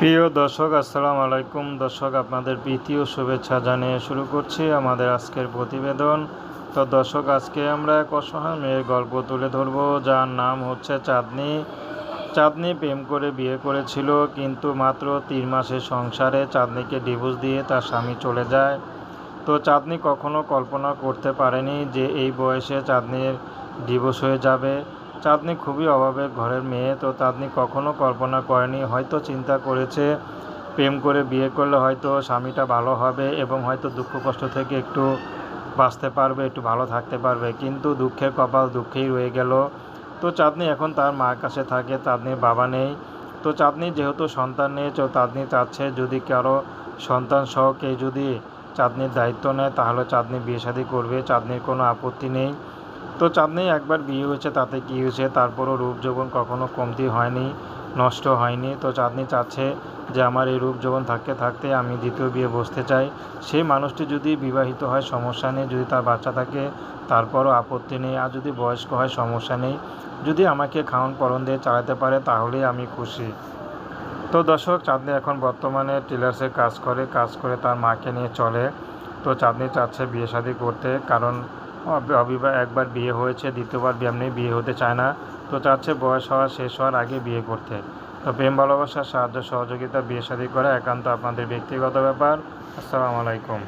প্রিয় দর্শক, আসসালামু আলাইকুম। দর্শক, আপনাদের প্রীতি ও শুভেচ্ছা জানিয়ে শুরু করছি আমাদের আজকের প্রতিবেদন। তো দর্শক, আজকে আমরা এক অসহায় মেয়ের গল্প তুলে ধরব, যার নাম হচ্ছে চাঁদনি। চাঁদনি প্রেম করে বিয়ে করেছিল, কিন্তু মাত্র তিন মাসের সংসারে চাঁদনিকে ডিভোর্স দিয়ে তার স্বামী চলে যায়। তো চাঁদনি কখনো কল্পনা করতে পারেনি যে এই বয়সে চাঁদনির ডিভোর্স হয়ে যাবে। চাঁদনি খুবই অভাবের ঘরের মেয়ে, তো চাঁদনি কখনো কল্পনা করেনি, হয়তো চিন্তা করেছে, প্রেম করে বিয়ে করলে হয়তো স্বামীটা ভালো হবে এবং হয়তো দুঃখ কষ্ট থেকে একটু বাঁচতে পারবে, একটু ভালো থাকতে পারবে, কিন্তু দুঃখের কপাল দুঃখেই রয়ে গেল। তো চাঁদনি এখন তার মার কাছে থাকে, চাঁদনির বাবা নেই। তো চাঁদনি যেহেতু সন্তান নেই, তো চাঁদনি চাচ্ছে যদি কারও সন্তান সহ কেউ যদি চাঁদনির দায়িত্ব নেয়, তাহলে চাঁদনি বিয়ে শাদী করবে, চাঁদনির কোনো আপত্তি নেই। তো চাঁদনি একবার বিয়ে হয়েছে তাতে কী হয়েছে? তারপরও রূপ যৌবন কখনো কমতি হয়নি, নষ্ট হয়নি। তো চাঁদনি চাচ্ছে যে আমার এই রূপ যৌবন থাকতে থাকতে আমি দ্বিতীয় বিয়ে বসতে চাই। সেই মানুষটি যদি বিবাহিত হয়, সমস্যা নেই। যদি তার বাচ্চা থাকে, তারপরও আপত্তি নেই। আর যদি বয়স্ক হয়, সমস্যা নেই। যদি আমাকে খাওয়ান পরন দিয়ে চালাতে পারে, তাহলেই আমি খুশি। তো দর্শক, চাঁদনি এখন বর্তমানে টেলার্সে কাজ করে কাজ করে তার মাকে নিয়ে চলে। তো চাঁদনি চাচ্ছে বিয়ে শাদী করতে, কারণ অবিবাহ একবার বিয়ে হয়েছে, দ্বিতীয়বার এমনি বিয়ে হতে চায় না। তো চাচ্ছে বয়স হওয়া, শেষ হওয়ার আগে বিয়ে করতে। তো প্রেম ভালোবাসার সাহায্য, সহযোগিতা, বিয়ে শাদী করা একান্ত আপনাদের ব্যক্তিগত ব্যাপার। আসসালামু আলাইকুম।